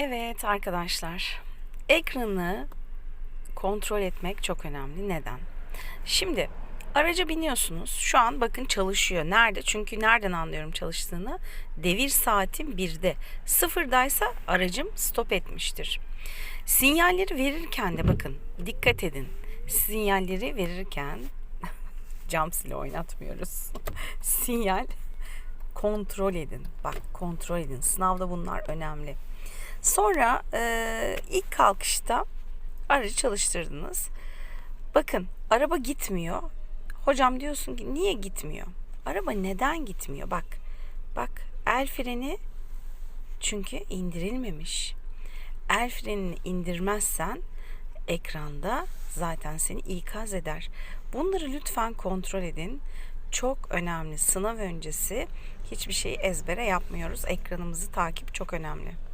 Evet arkadaşlar, ekranı kontrol etmek çok önemli. Neden? Şimdi araca biniyorsunuz. Şu an bakın çalışıyor. Nerede? Çünkü nereden anlıyorum çalıştığını? Devir saatim birde. Sıfırdaysa aracım stop etmiştir. Sinyalleri verirken de bakın dikkat edin. Sinyalleri verirken cam sile oynatmıyoruz. Sinyal kontrol edin. Bak kontrol edin. Sınavda bunlar önemli. Sonra e, ilk kalkışta aracı çalıştırdınız. Bakın araba gitmiyor. Hocam diyorsun ki niye gitmiyor? Araba neden gitmiyor? Bak bak el freni çünkü indirilmemiş. El frenini indirmezsen ekranda zaten seni ikaz eder. Bunları lütfen kontrol edin. Çok önemli. Sınav öncesi hiçbir şeyi ezbere yapmıyoruz. Ekranımızı takip çok önemli.